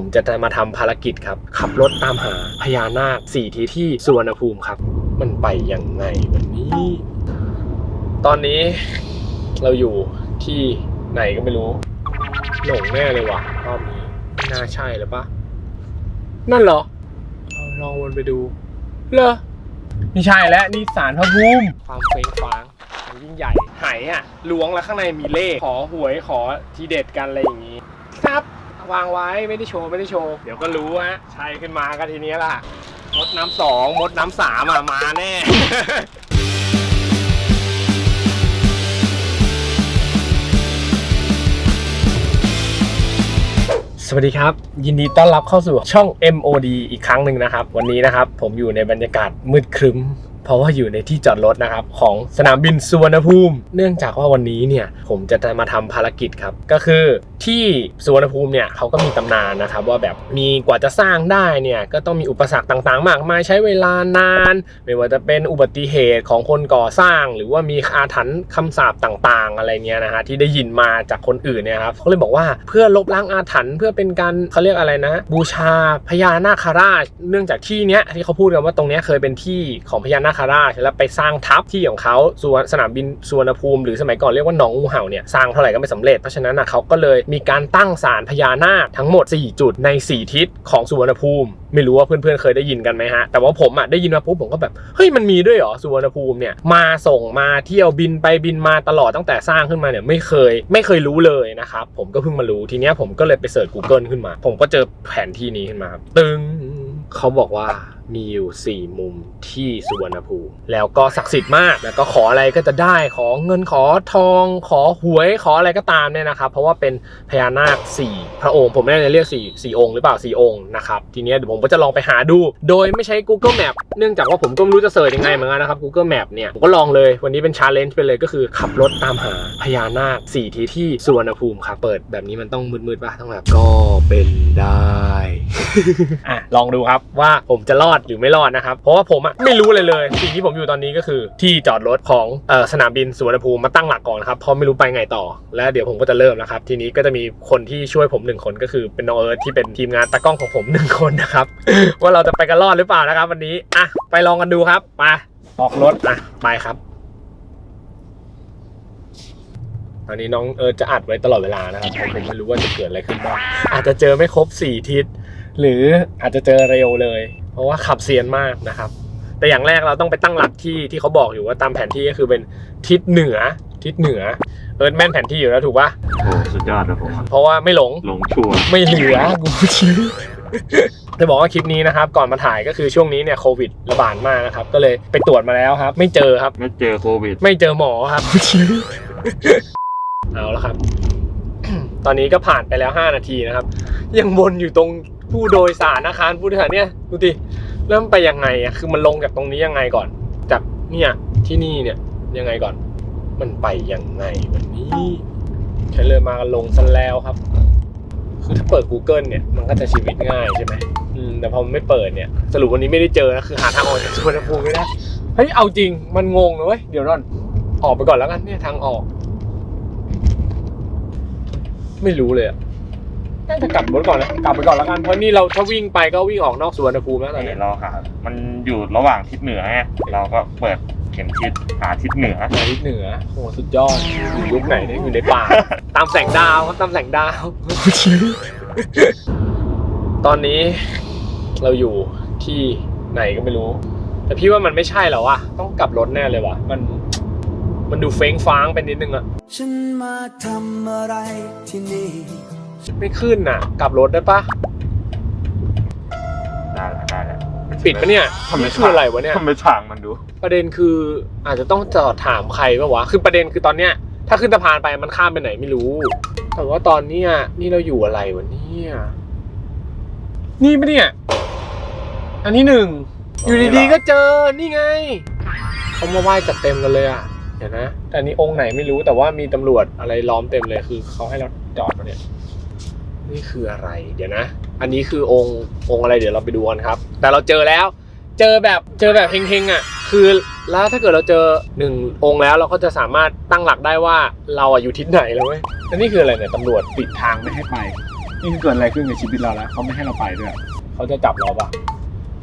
ผมจะมาทำภารกิจครับ ขับรถตามหาพญานาคสี่ทิศที่สุวรรณภูมิครับ มันไปยังไงวันนี้ ตอนนี้เราอยู่ที่ไหนก็ไม่รู้ หลงแน่เลยว่ะรอบนี้ไม่น่าใช่หรือปะนั่นเหรอเอาลองวนไปดูเหรอไม่ใช่แล้วนี่สารพระภูมิความเฟ้งฟ้างมันยิ่งใหญ่ไหอะล้วงแล้วข้างในมีเลขขอหวยขอทีเด็ดกันอะไรอย่างนี้ครับ วางไว้ไม่ได้โชว์ไม่ได้โชว์ เดี๋ยวก็รู้ฮะใช่ขึ้นมาก็ทีเนี้ยล่ะ มดน้ำสองมดน้ำสามอะมาแน่ สวัสดีครับ ยินดีต้อนรับเข้าสู่ช่อง MOD อีกครั้งหนึ่งนะครับ วันนี้นะครับ ผมอยู่ในบรรยากาศมืดครึ้ม เพราะว่าอยู่ในที่จอดรถนะครับ ของสนามบินสุวรรณภูมิ เนื่องจากว่าวันนี้เนี่ย ผมจะมาทำภารกิจครับ ก็คือที่สุวรรณภูมิเนี่ยเขาก็มีตำนานนะครับว่าแบบมีกว่าจะสร้างได้เนี่ยก็ต้องมีอุปสรรคต่างๆ มากมายใช้เวลานาน ไม่ว่าจะเป็นอุบัติเหตุของคนก่อสร้าง หรือว่ามีอาถรรพ์คำสาปต่างๆ อะไรเงี้ยนะฮะที่ได้ยินมาจากคนอื่นเนี่ยครับเขาเลยบอกว่าเพื่อลบล้างอาถรรพ์เพื่อเป็นการเขาเรียกอะไรนะ บูชาพญานาคราช เนื่องจากที่เนี้ยที่เขาพูดกันว่าตรงเนี้ยเคยเป็นที่ของพญานาคราชแล้วไปสร้างทัพที่ของเขาสวนสนามบินสุวรรณภูมิ หรือสมัยก่อนเรียกว่าหนองงูเห่าเนี่ยสร้างเท่าไหร่ก็ไม่สำเร็จเพราะฉะนั้นนะเขาก็เลยมีการตั้งศาลพญานาคทั้งหมด 4 จุดใน 4 ทิศของสุวรรณภูมิ ไม่รู้ว่าเพื่อนๆเคยได้ยินกันไหมฮะ แต่ว่าผมอะได้ยินมาปุ๊บผมก็แบบ เฮ้ยมันมีด้วยเหรอสุวรรณภูมิเนี่ยมาส่งมาเที่ยวบินไปบินมาตลอดตั้งแต่สร้างขึ้นมาเนี่ยไม่เคยไม่เคยรู้เลยนะครับผมก็เพิ่งมารู้ทีเนี้ยผมก็เลยไปเสิร์ช Google ขึ้นมา ผมก็เจอแผนที่นี้ขึ้นมาตึงเขาบอกว่า มีอยู่ 4 มุมที่สุวรรณภูมิแล้วก็ศักดิ์สิทธิ์มากแล้วก็ขออะไรก็จะได้ขอเงินขอทอง ขอหวยขออะไรก็ตามเนี่ยนะครับ เพราะว่าเป็นพญานาค 4 พระองค์ ผมไม่แน่ใจเรียก4 4องค์หรือเปล่า 4 องค์นะครับ ทีนี้เดี๋ยวผมก็จะลองไปหาดู โดยไม่ใช้ Google Map เนื่องจากว่าผมก็ไม่รู้จะเสิร์ชยังไงเหมือนกันนะครับ Google Map เนี่ยผมก็ลองเลยวันนี้เป็นชาเลนจ์ไปเลยก็คือขับรถตามหาพญานาค4ที่ที่สุวรรณภูมิครับเปิดแบบนี้มันต้องมืดๆป่ะต้องแบบก็เป็นได้อะลองดูครับว่าผมจะรอดหรือไม่รอดนะครับ เพราะว่าผมอะไม่รู้เลยเลย สิ่งที่ผมอยู่ตอนนี้ก็คือ ที่จอดรถของเอ่อสนามบินสุวรรณภูมิมาตั้งหลักก่อนนะครับเพราะไม่รู้ไปไงต่อ แล้วเดี๋ยวผมก็จะเริ่มนะครับ ทีนี้ก็จะมีคนที่ช่วยผมหนึ่งคนก็คือเป็นน้องเอิร์ธที่เป็นทีมงานตากล้องของผมหนึ่งคนนะครับว่าเราจะไปกันรอดหรือเปล่านะครับ วันนี้อะไปลองกันดูครับไปออกรถอะไปครับตอนนี้น้องเอิร์ธจะอัดไว้ตลอดเวลานะครับเพราะผมไม่รู้ว่าจะเกิดอะไรขึ้นบ้างอาจจะเจอไม่ครบสี่ทิศหรืออาจจะเจอเร็วเลย เพราะว่าขับเซียนมากนะครับ แต่อย่างแรกเราต้องไปตั้งหลักที่ที่เขาบอกอยู่ว่าตามแผนที่ก็คือเป็นทิศเหนือทิศเหนือเอิร์ธแม่นแผนที่อยู่แล้วถูกปะโอ้สุดยอดนะผมเพราะว่าไม่หลงลงชัวร์ไม่เหลือกูชี้จะบอกว่าคลิปนี้นะครับก่อนมาถ่ายก็คือช่วงนี้เนี่ยโควิดระบาดมากนะครับก็เลยไปตรวจมาแล้วครับ ไม่เจอครับ ไม่เจอโควิด ไม่เจอหมอครับเอาละครับ ตอนนี้ก็ผ่านไปแล้ว 5 นาทีนะครับ ยังวนอยู่ตรง ผู้โดยสารอาคารผู้โดยสารเนี่ยดูดิเริ่มไปยังไงอะคือมันลงจากตรงนี้ยังไงก่อน จากเนี่ยที่นี่เนี่ยยังไงก่อน มันไปยังไงวันนี้แค่เริ่มมากันลงซะแล้วครับ คือถ้าเปิด Google เนี่ยมันก็จะชีวิตง่ายใช่ไหมอืมแต่พอมันไม่เปิดเนี่ยสรุปวันนี้ไม่ได้เจอนะคือหาทางออกจากสุวรรณภูมิไม่ได้เฮ้ยเอาจริงมันงงนะเว้ยเดี๋ยวก่อนออกไปก่อนแล้วกันเนี่ยทางออก ไม่รู้เลยอะ น่าจะกลับรถก่อนนะกลับไปก่อนแล้วกันเพราะนี่เราถ้าวิ่งไปก็วิ่งออกนอกสุวรรณภูมิแล้วตอนนี่นี้เราหา มันอยู่ระหว่างทิศเหนือไงเราก็เปิดเข็มทิศหาทิศเหนือมาทิศเหนือโหสุดยอดอยู่ยุคไหนเนี่ยอยู่ในป่า ตามแสงดาวครับตามแสงดาว ตอนนี้เราอยู่ที่ไหนก็ไม่รู้ แต่พี่ว่ามันไม่ใช่แล้ววะต้องกลับรถแน่เลยวะมันมันดูเฟ้งฟ้างไปนิดนึงอะฉันมาทำอะไรที่นี่ ไม่ขึ้นน่ะ กลับรถได้ปะได้แล้วได้แล้วปิดปะเนี่ยทำไมนี่คืออะไรวะเนี่ย ทำไมฉางมันดู ประเด็นคืออาจจะต้องจอดถามใครปะวะ คือประเด็นคือตอนเนี้ย ถ้าขึ้นสะพานไปมันข้ามไปไหนไม่รู้ แต่ว่าตอนเนี้ยนี่เราอยู่อะไรวะเนี่ย นี่ปะเนี่ย อันที่หนึ่ง อยู่ดีๆก็เจอ นี่ไง เขามาไหว้จัดเต็มกันเลยอะ เดี๋ยวนะ แต่อันนี้องค์ไหนไม่รู้แต่ว่ามีตำรวจอะไรล้อมเต็มเลย คือเขาให้เราจอดมาเนี่ย นี่คืออะไร เดี๋ยวนะ อันนี้คือองค์องค์อะไรเดี๋ยวเราไปดูกันครับ แต่เราเจอแล้ว เจอแบบเจอแบบเฮงๆอะ คือแล้วถ้าเกิดเราเจอหนึ่งองค์แล้วเราก็จะสามารถตั้งหลักได้ว่าเราอะอยู่ทิศไหนแล้วเว้ยแล้วนี่คืออะไรเนี่ยตำรวจปิดทางไม่ให้ไปจนี่เกิดอะไรขึ้นกับชีวิตเราแล้วเขาไม่ให้เราไปด้วยเขาจะจับเราปะ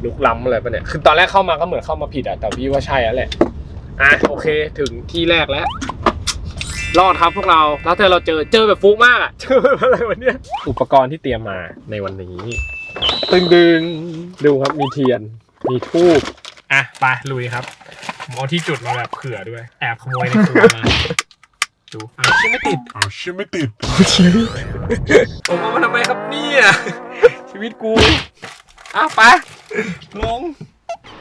ลุกล้ำอะไรปะเนี่ยคือตอนแรกเข้ามาก็เหมือนเข้ามาผิดอะแต่พี่ว่าใช่แล้วแหละอะโอเค ถึงที่แรกแล้ว รอดครับพวกเรา แล้วเธอเราเจอเจอแบบฟุกมากอะเจอแบบอะไรวันนี้อุปกรณ์ที่เตรียมมาในวันนี้ตึงดึงดูครับมีเทียน มีทูบอะไปลุยครับผมเอาที่จุดมาแบบเผื่อด้วย แอบขโมยในครัวมา ดูอ้าวชิไม่ติดเอาชิไม่ติดชีวิตผมเอามาทำไมครับเนี่ยชีวิตกูอะไปลง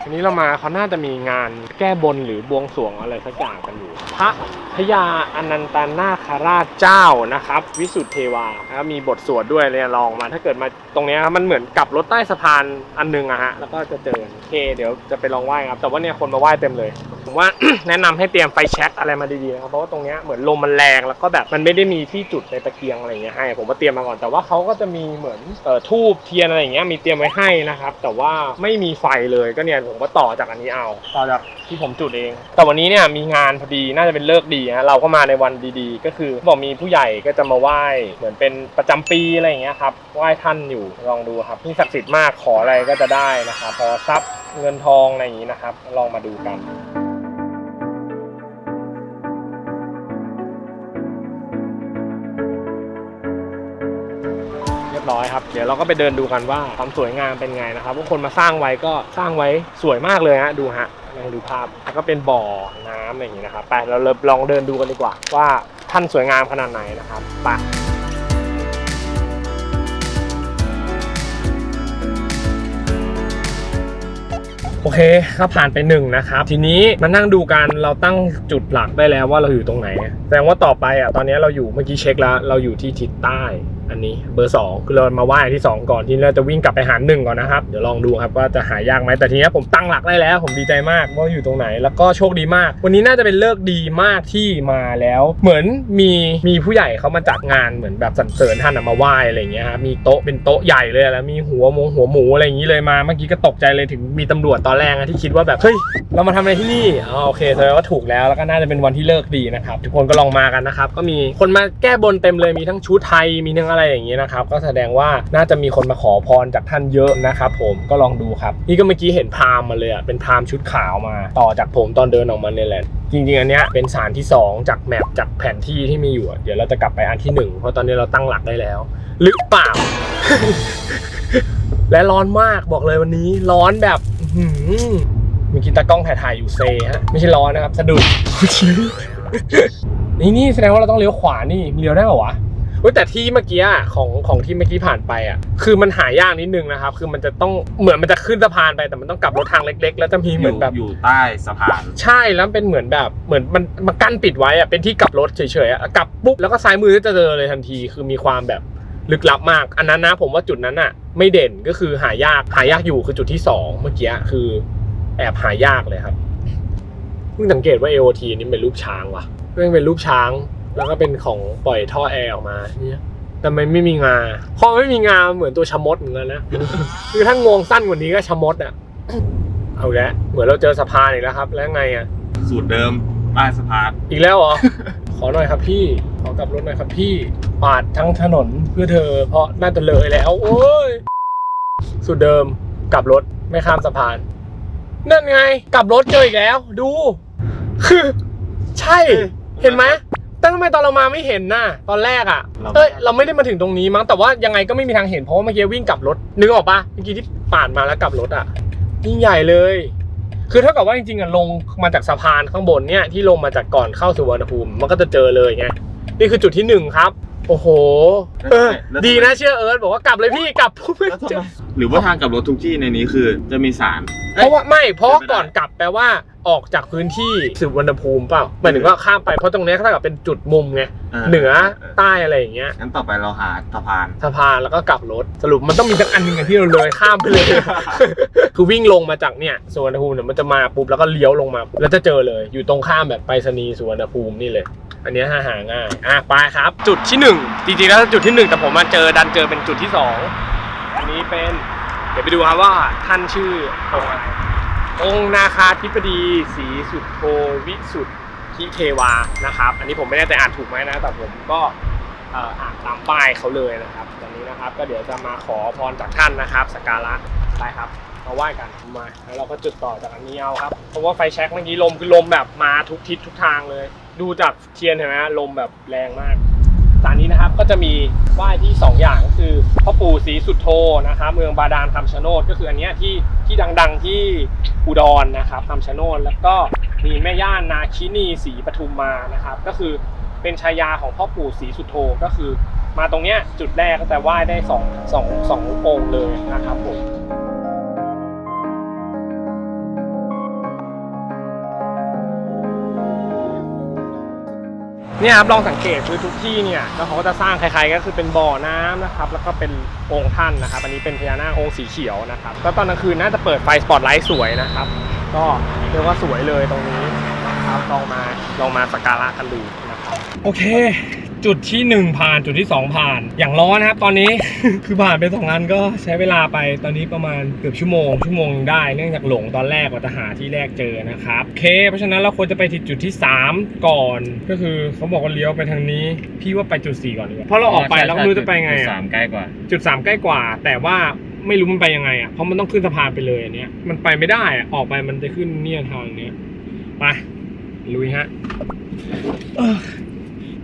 ทีนี้เรามาเขาน่าจะมีงานแก้บนหรือบวงสรวงอะไรสักอย่างกันอยู่ พระพญาอนันตนาคราชเจ้านะครับ วิสุทธิเทวาครับมีบทสวดด้วยเลยลองมา ถ้าเกิดมาตรงเนี้ยครับมันเหมือนกับรถใต้สะพานอันหนึงอะฮะแล้วก็จะเจอโอเคเดี๋ยวจะไปลองไหว้ครับ แต่ว่าเนี่ยคนมาไหว้เต็มเลย ผมว่า แนะนำให้เตรียมไฟแช็กอะไรมาดีๆนะครับเพราะว่าตรงเนี้ยเหมือนลมมันแรงแล้วก็แบบมันไม่ได้มีที่จุดในตะเกียงอะไรอย่างเงี้ยให้ ผมก็เตรียมมาก่อนแต่ว่าเขาก็จะมีเหมือนเอ่อทูบเทียนอะไรอย่างเงี้ยมีเตรียมไว้ให้นะครับแต่ว่าไม่มีไฟเลยก็เนี่ยผมก็ต่อจากอันนี้เอาต่อจากที่ผมจุดเอง แต่วันนี้เนี่ยมีงานพอดีน่าจะเป็นเลิกษ์ดีฮะเราก็มาในวันดีๆ ก็คือบอกมีผู้ใหญ่ก็จะมาไหว้เหมือนเป็นประจำปีอะไรอย่างเงี้ยครับไหว้ท่านอยู่ลองดูครับที่ศักดิ์สิทธิ์มากขออะไรก็จะได้นะครับพอทรัพย์เงินทองอะไรอย่างงี้นะครับ ลองมาดูกัน ยบร้อยครับ เดี๋ยวเราก็ไปเดินดูกันว่าความสวยงามเป็นไงนะครับว่าคนมาสร้างไว้ก็สร้างไว้สวยมากเลยฮะดูฮะลองดูภาพแล้วก็เป็นบ่อน้ำอะไรอย่างนี้นะครับไปเราลองเดินดูกันดีกว่า ว่าท่านสวยงามขนาดไหนนะครับไปโอเคก็ผ่านไปหนึ่งนะครับ ทีนี้มานั่งดูกันเราตั้งจุดหลักได้แล้วว่าเราอยู่ตรงไหน แสดงว่าต่อไปอะตอนนี้เราอยู่เมื่อกี้เช็คแล้ว เราอยู่ที่ทิศใต้ อันนี้เบอร์2คือเรามาไหว้ที่ 2 ก่อนที่เราจะวิ่งกลับไปหาหนึ่งก่อนนะครับ เดี๋ยวลองดูครับว่าจะหายากไหมแต่ทีนี้ผมตั้งหลักได้แล้ว ผมดีใจมากว่าอยู่ตรงไหน แล้วก็โชคดีมาก วันนี้น่าจะเป็นเลิกดีมากที่มาแล้ว เหมือนมีมีผู้ใหญ่เขามาจัดงานเหมือนแบบสรรเสริญท่านมาไหว้อะไรอย่างเงี้ยครับมีโต๊ะเป็นโต๊ะใหญ่เลยแล้วมีหัวมงหัวหมูอะไรอย่างนี้เลยมาเมื่อกี้ก็ตกใจเลยถึงมีตำรวจตอนแรกอะที่คิดว่าแบบเฮ้ยเรามาทำอะไรที่นี่อ๋อโอเคแสดงว่าถูกแล้วแล้วก็น่าจะเป็นวันที่เลิกดีนะครับทุกคนก็ลองมากันนะครับก็มีคนมาแก้บนเต็มเลยมีทั้งชุดไทยมีทั้งอะไรอย่างนี้นะครับ ก็แสดงว่าน่าจะมีคนมาขอพรจากท่านเยอะนะครับผมก็ลองดูครับ นี่ก็เมื่อกี้เห็นพามมาเลยอะเป็นพามชุดขาวมาต่อจากผมตอนเดินออกมาเนี่ยแหละจริงๆ อันเนี้ยเป็นสารที่ 2 จากแมปจากแผนที่ที่มีอยู่ เดี๋ยวเราจะกลับไปอันที่ 1 เพราะตอนนี้เราตั้งหลักได้แล้ว หรือเปล่า และร้อนมากบอกเลยวันนี้ ร้อนแบบหือเมื่อกี้ตากล้องถ่ายๆอยู่เซฮะไม่ใช่ร้อนนะครับ สะดุดนี่นี่แสดงว่าเราต้องเลี้ยวขวานี่เลี้ยวได้เหรอวะ เว้ยแต่ที่เมื่อกี้อะของของที่เมื่อกี้ผ่านไปอะคือมันหายากนิดนึงนะครับ คือมันจะต้องเหมือนมันจะขึ้นสะพานไปแต่มันต้องกลับรถทางเล็ก ๆ แล้วจะมีเหมือนแบบอยู่ใต้สะพานใช่แล้วเป็นเหมือนแบบเหมือนมันมากั้นปิดไว้อะเป็นที่กลับรถเฉยๆอะกลับปุ๊บแล้วก็ซ้ายมือก็จะเจอเลยทันที คือมีความแบบลึกลับมาก อันนั้นนะ ผมว่าจุดนั้นอะไม่เด่นก็คือหายากหายากอยู่คือจุดที่สองเมื่อกี้คือแอบหายากเลยครับเพิ่งสังเกตว่า AOT นี่เป็นรูปช้างว่ะเพิ่งเป็นรูปช้าง แล้วก็เป็นของปล่อยท่อแอร์ออกมาเนี่ยแต่มันไม่มีงา พอไม่มีงาเหมือนตัวชะมดเหมือนกันนะ คือถ้างวงสั้นกว่านี้ก็ชะมดอะเอาแล้วเหมือนเราเจอสะพานอีกแล้วครับ แล้วไงอะสูตรเดิมใต้สะพานอีกแล้วเหรอ ขอหน่อยครับพี่ ขอกลับรถหน่อยครับพี่ ปาดทั้งถนนเพื่อเธอ เพราะน่าจะเลยแล้ว โอ้ยสุดเดิมกลับรถไม่ข้ามสะพาน นั่นไง กลับรถเจออีกแล้ว ดู คือ ใช่ เห็นไหม แต่ทำไมตอนเรามาไม่เห็นน่ะตอนแรกอะเราไม่ เอ้ยเราไม่ได้มาถึงตรงนี้มั้งแต่ว่ายังไงก็ไม่มีทางเห็นเพราะว่าเมื่อกี้วิ่งกลับรถนึกออกปะเมื่อกี้ที่ปาดมาแล้วกลับรถอะยิ่งใหญ่เลย คือเท่ากับว่าจริงๆอะลงมาจากสะพานข้างบนเนี่ยที่ลงมาจากก่อนเข้าสุวรรณภูมิมันก็จะเจอเลยไงนี่คือจุดที่หนึ่งครับ โอ้โหเออดีนะเชื่อเอิร์ธบอกว่ากลับเลยพี่กลับปุ๊บไม่แล้วทำเจไมอหรือว่าทางกลับรถทุกที่ในนี้คือจะมีสารเพราะว่าไม่เพราะว่าเป็นไปได้ก่อนกลับแปลว่าออกจากพื้นที่สุวรรณภูมิเปล่าหมายถึงว่าข้ามไปเพราะตรงเนี้ยเท่ากับเป็นจุดมุมไงเหนือใต้อะไรอย่างเงี้ยงั้นต่อไปเราหาสะพานสะพานแล้วก็กลับรถสรุปมันต้องมีสักอันหนึ่งอะที่เราเลยข้ามไปเลย คือวิ่งลงมาจากเนี่ยสุวรรณภูมิเนี่ยมันจะมาปุ๊บแล้วก็เลี้ยวลงมา แล้วจะเจอเลย อยู่ตรงข้ามแบบไปรษณีย์สุวรรณภูมินี่เลย อันเนี้ยหาหาง่ายอะไปครับ จุดที่หนึ่งจริงๆแล้วจุดที่หนึ่งแต่ผมมาเจอดันเจอเป็นจุดที่สอง อันนี้เป็น เดี๋ยวไปดูครับว่าท่านชื่อองค์อะไรองค์นาคาธิปดีศรีสุทโธวิสุทธิเทวานะครับ อันนี้ผมไม่แน่ใจอ่านถูกไหมนะ แต่ผมก็อ่อานตามป้ายเขาเลยนะครับตอนนี้นะครับ ก็เดี๋ยวจะมาขอพรจากท่านนะครับสักการะไปครับมาไหว้กันมาแล้วเราก็จุดต่อจากอันนี้เอาครับ เพราะว่าไฟแช็กเมื่อกี้ลมคือลมแบบมาทุกทิศทุกทางเลย ดูจากเทียนเห็นไหมฮะลมแบบแรงมาก สถานนี้นะครับก็จะมีไหว้ที่ 2 อย่างก็คือพ่อปู่ศรีสุโธนะครับเมืองบาดาลคำชะโนดก็คืออันนี้ที่ที่ดังๆที่อุดรนะครับคำชะโนดแล้วก็มีแม่ย่านาคินีศรีปทุมมานะครับ ก็คือเป็นชายาของพ่อปู่ศรีสุโธก็คือ มาตรงเนี้ยจุดแรกก็จะไหว้ได้สองสองสององค์เลยนะครับผม เนี่ยครับลองสังเกตคือทุกที่เนี่ยแล้วเขาก็จะสร้างคล้ายๆก็คือเป็นบ่อน้ำนะครับแล้วก็เป็นองค์ท่านนะครับ อันนี้เป็นพญานาคองค์สีเขียวนะครับก็ตอนกลางคืนน่าจะเปิดไฟสปอตไลท์สวยนะครับ ก็เรียกว่าสวยเลยตรงนี้นะครับลองมาลองมาสักการะกันดูนะครับโอเค จุดที่ 1 ผ่านจุดที่ 2 ผ่าน อย่างร้อนนะครับ ตอนนี้ คือผ่านไปสองอันก็ใช้เวลาไปตอนนี้ประมาณเกือบชั่วโมงชั่วโมงได้เนื่องจากหลงตอนแรกกว่าจะหาที่แรกเจอนะครับโอเค เพราะฉะนั้นเราควรจะไปที่จุดที่ 3 ก่อน ก็คือเขาบอกว่าเลี้ยวไปทางนี้ พี่ว่าไปจุด 4 ก่อนดีกว่าเพราะเราออกไปแล้วไม่รู้จะไปไงจุดอะสามใกล้กว่า จุดสามใกล้กว่า แต่ว่าไม่รู้มันไปยังไงอะเพราะมันต้องขึ้นสะพานไปเลยอันเนี้ยมันไปไม่ได้อะออกไปมันจะขึ้นเนี่ยทางเนี้ยไปลุยฮะเอ้อ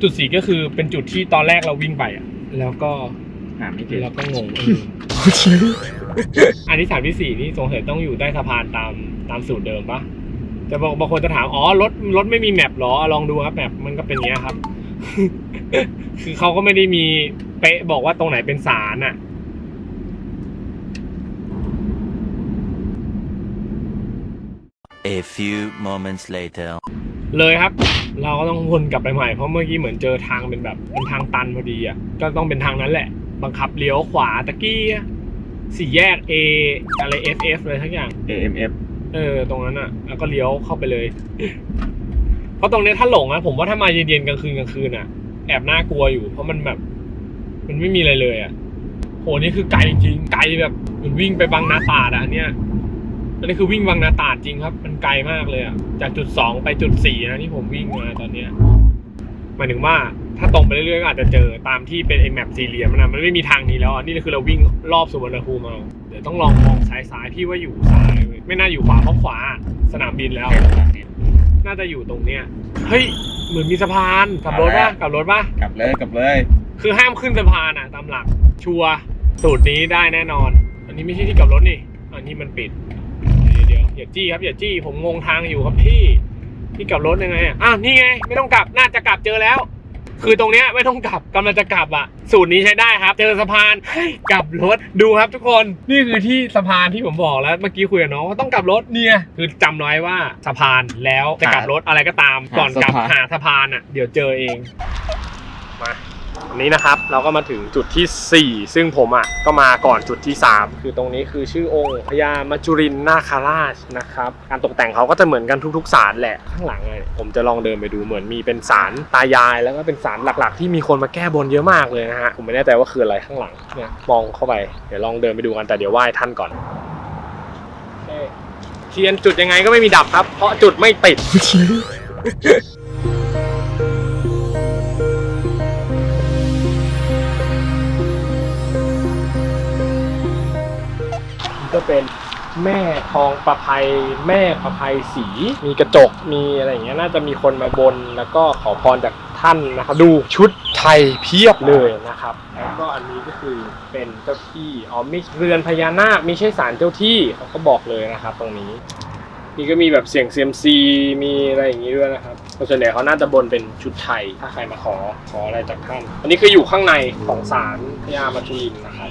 จุดสี่ก็คือเป็นจุดที่ตอนแรกเราวิ่งไปอะ แล้วก็หาไม่เจอแล้วก็งงเอออันที่สามที่สี่นี่สงสัยต้องอยู่ใต้สะพานตามตามสูตรเดิมปะจะบอกบางคนจะถามอ๋อรถรถไม่มีแมปหรอลองดูครับแมปมันก็เป็นอย่างเงี้ยครับ คือเขาก็ไม่ได้มีเป๊ะบอกว่าตรงไหนเป็นสารอะ A few moments later. เลยครับ เราก็ต้องวนกลับไปใหม่เพราะเมื่อกี้เหมือนเจอทางเป็นแบบเป็นทางตันพอดีอะก็ต้องเป็นทางนั้นแหละ บังคับเลี้ยวขวาตะกี้อะสี่แยก A อะไร FF เลยทั้งอย่าง AMF เออตรงนั้นอะ แล้วก็เลี้ยวเข้าไปเลย เพราะตรงเนี้ยถ้าหลงอะผมว่าถ้ามาเย็นๆกลางคืนกลางคืนอะ แอบน่ากลัวอยู่ เพราะมันแบบ มันไม่มีอะไรเลยอะโหนี่คือไกลจริงไกลแบบเหมือนวิ่งไปบางนาตราดอะอันเนี้ย อันนี้คือวิ่งบางนาตราดจริงครับ มันไกลมากเลยอะ จากจุดสองไปจุดสี่นะที่ผมวิ่งมาตอนเนี้ยหมายถึงว่าถ้าตรงไปเรื่อยๆก็อาจจะเจอตามที่เป็นไอ้แมปสี่เหลี่ยมนะมันไม่มีทางนี้แล้วอะนี่คือเราวิ่งรอบสุวรรณภูมิเอาเดี๋ยวต้องลองมองซ้ายซ้ายๆพี่ว่าอยู่ซ้ายเว้ยไม่น่าอยู่ขวาเพราะขวาสนามบินแล้ว น่าจะอยู่ตรงเนี้ยเฮ้ยเหมือนมีสะพานกลับรถป่ะกลับรถป่ะกลับเลยกลับเลย คือห้ามขึ้นสะพานอะตามหลักชัวร์สูตรนี้ได้แน่นอน อันนี้ไม่ใช่ที่กลับรถนี่ อันนี้มันปิดเดี๋ยวเดี๋ยว อย่าจี้ครับอย่าจี้ผมงงทางอยู่ครับพี่พี่กลับรถยังไงอะอ้าวนี่ไง ไม่ต้องกลับน่าจะกลับเจอแล้ว คือตรงเนี้ยไม่ต้องกลับกำลังจะกลับอะ สูตรนี้ใช้ได้ครับ เจอสะพานเฮ้ยกลับรถดูครับทุกคนนี่คือที่สะพานที่ผมบอกแล้วเมื่อกี้คุยกับน้องว่าต้องกลับรถเนี่ยคือจำน้อยว่าสะพานแล้วจะกลับรถอะไรก็ตาม ก่อนกลับหาสะพานอะเดี๋ยวเจอเองมา อันนี้นะครับเราก็มาถึงจุดที่ 4 ซึ่งผมอะก็มาก่อนจุดที่ 3 คือตรงนี้คือชื่อองค์พญามัจจุรินนาคาราชนะครับการตกแต่งเขาก็จะเหมือนกันทุกๆศาลแหละข้างหลังอะผมจะลองเดินไปดูเหมือนมีเป็นศาลตายาย แล้วก็เป็นศาลหลักๆ ที่มีคนมาแก้บนเยอะมากเลยนะฮะผมไม่แน่ใจว่าคืออะไรข้างหลังเนี่ยมองเข้าไปเดี๋ยวลองเดินไปดูกันแต่เดี๋ยวไหว้ท่านก่อนเทียนจุดยังไงก็ไม่มีดับครับ เพราะจุดไม่ติด เป็นแม่ทองประภัยแม่ประภัยสี มีกระจกมีอะไรอย่างเงี้ยน่าจะมีคนมาบน แล้วก็ขอพรจากท่านนะครับ ดูชุดไทยเพียบเลยนะครับ แล้วก็อันนี้ก็คือเป็นเจ้าที่อ๋อมีเรือนพญานาคไม่ใช่ศาลเจ้าที่เขาก็บอกเลยนะครับ ตรงนี้นี่ก็มีแบบเสียงเซียมซีมีอะไรอย่างนี้ด้วยนะครับเพราะส่วนใหญ่เขาน่าจะบนเป็นชุดไทย ถ้าใครมาขอขออะไรจากท่าน อันนี้คืออยู่ข้างในของศาลพญามัจจุรินนะครับ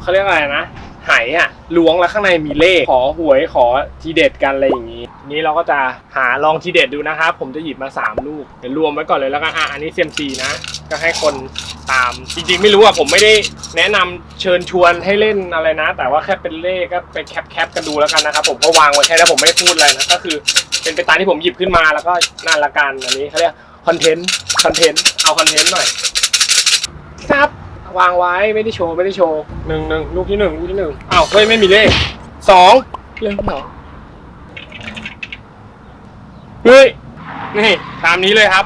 เขาเรียกอะไรนะ ไหอะล้วงแล้วข้างในมีเลข ขอหวยขอทีเด็ดกันอะไรอย่างนี้นี้เราก็จะหาลองทีเด็ดดูนะครับ ผมจะหยิบมา 3 ลูกเดี๋ยวรวมไว้ก่อนเลยแล้วกันอะอันนี้เซียมซีนะ ก็ให้คนตาม จริงๆ ไม่รู้อะผมไม่ได้แนะนำเชิญชวนให้เล่นอะไรนะ แต่ว่าแค่เป็นเลขก็ไปแคปแคปกันดูแล้วกันนะครับ ผมก็วางไว้แค่นั้นผมไม่พูดอะไรนะ ก็คือเป็นไปตามที่ผมหยิบขึ้นมาแล้วก็นั่นละกันอันนี้เขาเรียกคอนเทนต์คอนเทนต์เอาคอนเทนต์หน่อยครับ วางไว้ไม่ได้โชว์ไม่ได้โชว์หนึ่งหนึ่งลูกที่หนึ่งลูกที่หนึ่งอ้าวเฮ้ยไม่มีเลขสองเลขสองเฮ้ยนี่ตามนี้เลยครับ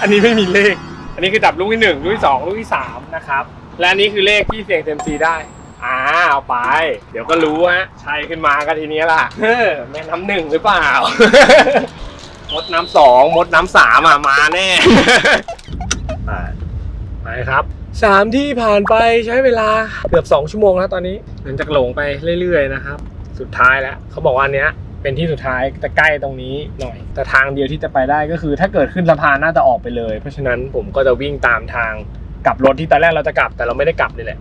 อันนี้ไม่มีเลข อันนี้คือจับลูกที่หนึ่งลูกที่สองลูกที่สามนะครับ และอันนี้คือเลขที่เสี่ยงเซยมซีได้อ่าเอาไป เดี๋ยวก็รู้ฮะใช่ขึ้นมาก็ทีนี้ล่ะเฮ้อแม่น้ำหนึ่งหรือเปล่า มดน้ำสองมดน้ำสามอะมาแน่ไปไปครับ สามที่ผ่านไปใช้เวลาเกือบ 2 ชั่วโมงแล้วตอนนี้ หลังจากหลงไปเรื่อยๆนะครับ สุดท้ายแล้วเขาบอกว่าอันเนี้ยเป็นที่สุดท้ายจะใกล้ตรงนี้หน่อย แต่ทางเดียวที่จะไปได้ก็คือ ถ้าเกิดขึ้นสะพานน่าจะออกไปเลย เพราะฉะนั้นผมก็จะวิ่งตามทางกลับรถที่ตอนแรกเราจะกลับ แต่เราไม่ได้กลับนี่แหละ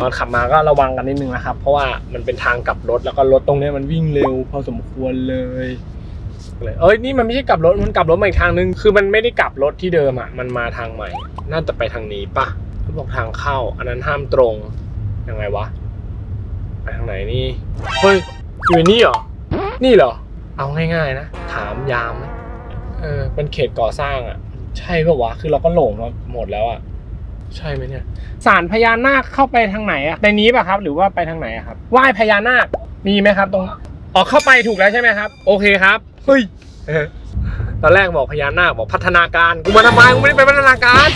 ตอนขับมาก็ระวังกันนิดนึงนะครับ เพราะว่ามันเป็นทางกลับรถแล้วก็รถตรงนี้มันวิ่งเร็วพอสมควรเลยเลยเอ้ยนี่มันไม่ใช่กลับรถมันกลับรถมาอีกทางนึงคือมันไม่ได้กลับรถที่เดิมอะมันมาทางใหม่ น่าจะไปทางนี้ปะ เขาบอกทางเข้า อันนั้นห้ามตรง ยังไงวะ ไปทางไหนนี่ เฮ้ย อยู่นี่เหรอ นี่เหรอ เอาง่ายๆนะ ถามยามนะเออ เป็นเขตก่อสร้างอะ ใช่ปะวะ คือเราก็หลงมาหมดแล้วอะ ใช่ไหมเนี่ย สารพญานาคเข้าไปทางไหนอะในนี้ป่ะครับ หรือว่าไปทางไหนอะครับ ไหว้พญานาค มีไหมครับ ตรง อ๋อ เข้าไปถูกแล้วใช่ไหมครับ โอเคครับ เฮ้ยตอนแรกบอกพญานาคบอกพัฒนาการ กูมาทำไมกูไม่ได้ไปพัฒนาการ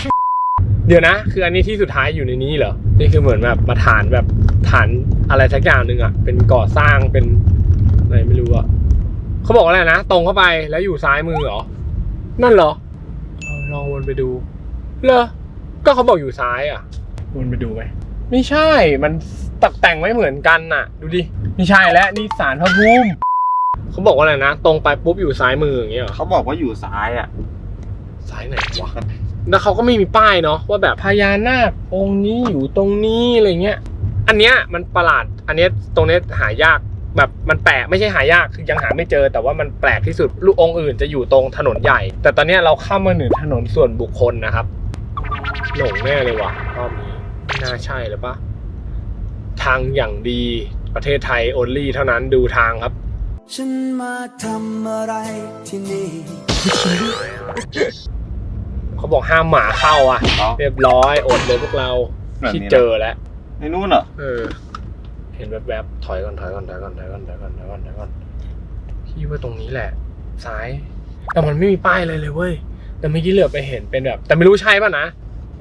เดี๋ยวนะ คืออันนี้ที่สุดท้ายอยู่ในนี้เหรอ นี่คือเหมือนแบบมาฐานแบบฐานอะไรสักอย่างหนึ่งอะเป็นก่อสร้างเป็นอะไรไม่รู้อะเขาบอกอะไรนะ ตรงเข้าไปแล้วอยู่ซ้ายมือเหรอ นั่นเหรอเอาลองวนไปดู เหรอ ก็เขาบอกอยู่ซ้ายอะ วนไปดูไหมไม่ใช่ มันตกแต่งไม่เหมือนกันน่ะ ดูดิ ไม่ใช่แล้วนี่สารพระภูมิเขาบอกว่าอะไรนะ ตรงไปปุ๊บอยู่ซ้ายมืออย่างเงี้ยเหรอเขาบอกว่าอยู่ซ้ายอะ ซ้ายไหนวะ แล้วเขาก็ไม่มีป้ายเนาะว่าแบบพญานาคองค์นี้อยู่ตรงนี้อะไรเงี้ย อันเนี้ยมันประหลาด อันเนี้ยตรงเนี้ยหายากแบบมันแปลกไม่ใช่หายากคือยังหาไม่เจอ แต่ว่ามันแปลกที่สุดลูกองค์อื่นจะอยู่ตรงถนนใหญ่ แต่ตอนเนี้ยเราข้ามมาหนึ่งถนนส่วนบุคคลนะครับหลงแน่เลยว่ะรอบนี้ไม่น่าใช่แล้วปะทางอย่างดีประเทศไทย only เท่านั้นดูทางครับ ฉันมาทำอะไรที่นี่ เขาบอกห้ามหมาเข้าอะเนาะเรียบร้อยอดเลยพวกเราแบบนี้นะที่เจอแล้วในนู่นเหรอเออ เห็นแวบๆถอยก่อนถอยก่อนถอยก่อนถอยก่อนถอยก่อนถอยก่อนถอยก่อนพี่ว่าตรงนี้แหละ ซ้าย แต่มันไม่มีป้ายเลยเลยเว้ยแต่เมื่อกี้เหลือบไปเห็นเป็นแบบ แต่ไม่รู้ใช่ป่ะนะ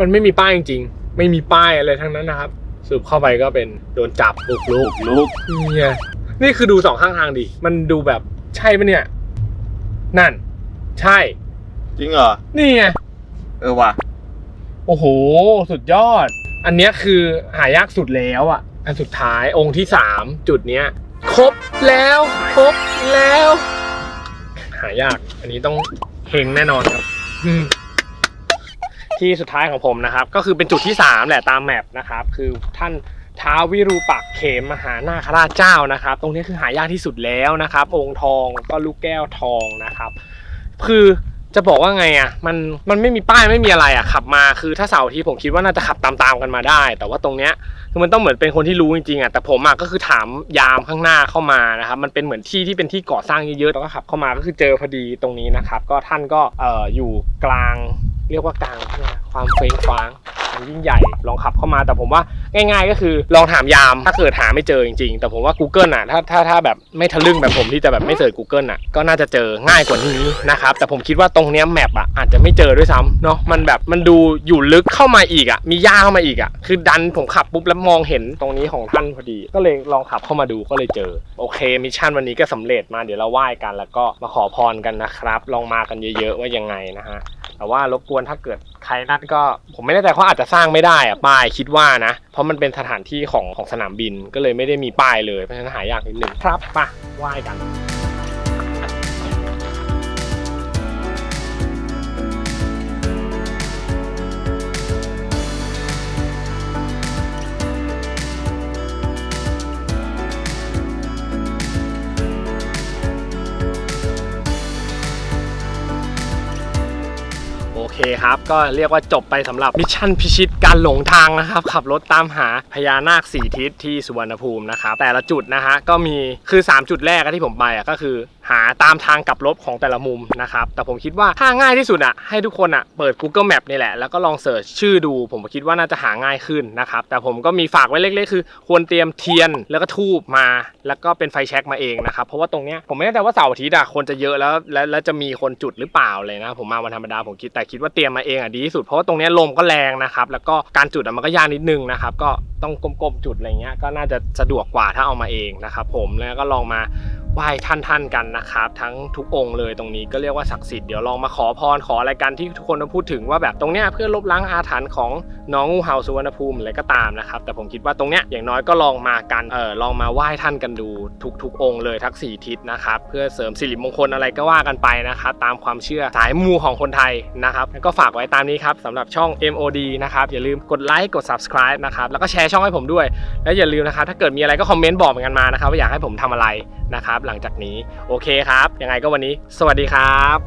มันไม่มีป้ายจริงๆไม่มีป้ายอะไรทั้งนั้นนะครับสรุปเข้าไปก็เป็นโดนจับบุกลุก ลูกเนี่ยนี่คือดูสองข้างทางดิ มันดูแบบใช่ปะเนี่ย นั่น ใช่ จริงเหรอ นี่ไง เออว่ะโอ้โห สุดยอด อันเนี้ยคือหายากสุดแล้วอะ อันสุดท้ายองค์ที่สามจุดเนี้ย ครบแล้วครบแล้ว หายาก อันนี้ต้องเฮงแน่นอนครับอืมที่สุดท้ายของผมนะครับ ก็คือเป็นจุดที่3แหละตามแมปนะครับ คือท่านท้าววิรูปักษ์เขมมหานาคราชเจ้านะครับ ตรงนี้คือหายากที่สุดแล้วนะครับ องค์ทองก็ลูกแก้วทองนะครับ คือ จะบอกว่าไงอะมันมันไม่มีป้ายไม่มีอะไรอะขับมาคือถ้าเสาร์อาที่ผมคิดว่าน่าจะขับตามๆกันมาได้ แต่ว่าตรงเนี้ยคือมันต้องเหมือนเป็นคนที่รู้จริงๆอะแต่ผมอะก็คือถามยามข้างหน้าเข้ามานะครับมันเป็นเหมือนที่ที่เป็นที่ก่อสร้างเยอะๆแล้วก็ขับเข้ามาก็คือเจอพอดีตรงนี้นะครับก็ท่านก็เอ่ออยู่กลาง เรียกว่ากลางความเฟ้งฟางยิ่งใหญ่ลองขับเข้ามาแต่ผมว่าง่าย ๆ ก็คือลองถามยามถ้าเกิดหาไม่เจอจริงๆ แต่ผมว่า Google อะถ้าถ้าถ้าแบบไม่ทะลึ่งแบบผมที่จะแบบไม่เสิร์ช Google อะก็น่าจะเจอง่ายกว่านี้นะครับแต่ผมคิดว่าตรงเนี้ยแมปอะอาจจะไม่เจอด้วยซ้ำเนาะมันแบบมันดูอยู่ลึกเข้ามาอีกอะมีหญ้าเข้ามาอีกอะคือดันผมขับปุ๊บแล้วมองเห็นตรงนี้ของท่านพอดี ก็เลยลองขับเข้ามาดูก็เลยเจอโอเคมิชชั่นวันนี้ก็สำเร็จมาเดี๋ยวเราไหว้กัน แล้วก็มาขอพรกันนะครับลองมากันเยอะๆว่ายังไงนะฮะ แต่ว่ารบกวนถ้าเกิดใครนัดก็ผมไม่แน่ใจเขาอาจจะสร้างไม่ได้อะป้ายคิดว่านะ เพราะมันเป็นสถานที่ของของสนามบินก็เลยไม่ได้มีป้ายเลยเพราะฉะนั้นหายากนิดนึงครับไปะไหว้กัน คครับ ก็เรียกว่าจบไปสำหรับมิชชั่นพิชิตการหลงทางนะครับ ขับรถตามหาพญานาคสี่ทิศที่สุวรรณภูมินะครับแต่ละจุดนะฮะก็มีคือ 3 จุดแรกที่ผมไปอะก็คือาตามทางกลับรถของแต่ละมุมนะครับ แต่ผมคิดว่าถ้าง่ายที่สุดอะให้ทุกคนอะเปิด Google Map นี่แหละ แล้วก็ลองเสิร์ชชื่อดู ผมคิดว่าน่าจะหาง่ายขึ้นนะครับ แต่ผมก็มีฝากไว้เล็กๆ คือควรเตรียมเทียนแล้วก็ทูบมา แล้วก็เป็นไฟแช็กมาเองนะครับ เพราะว่าตรงเนี้ยผมไม่แน่ใจว่าเสาร์อาทิตย์อะคนจะเยอะแล้วแล้วแล้วจะมีคนจุดหรือเปล่าเลยนะ ผมมาวันธรรมดาผมคิดแต่คิดว่าเตรียมมาเองอะดีที่สุดเพราะว่าตรงเนี้ยลมก็แรงนะครับแล้วก็การจุดอะมันก็ยากนิดนึงนะครับก็ต้องก้มๆจุดอะไรเงี้ยก็น่าจะสะดวกกว่าถ้าเอามาเองนะครับผมแล้วก็ลองมาไหว้ท่านๆกันนะครับ ทั้งทุกองค์เลยตรงนี้ก็เรียกว่าศักดิ์สิทธิ์เดี๋ยวลองมาขอพรขออะไรกันที่ทุกคนต้องพูดถึงว่าแบบตรงเนี้ยเพื่อลบล้างอาถรรพ์ของน้องงูเห่าสุวรรณภูมิอะไรก็ตามนะครับ แต่ผมคิดว่าตรงเนี้ยอย่างน้อยก็ลองมากันเออลองมาไหว้ท่านกันดูทุกๆ องค์เลยทั้งสี่ทิศนะครับเพื่อเสริมสิริมงคลอะไรก็ว่ากันไปนะครับตามความเชื่อสายมูของคนไทยนะครับก็ฝากไว้ตามนี้ครับสำหรับช่อง MOD นะครับอย่าลืมกดไลค์กด subscribe นะครับแล้วก็แชร์ช่องให้ผมด้วย และอย่าลืมนะครับถ้าเกิดมีอะไรก็คอมเมนต์บอกกันมานะครับว่าอยากให้ผมทำอะไรนะครับหลังจากนี้ โอเคครับ ยังไงก็วันนี้ สวัสดีครับ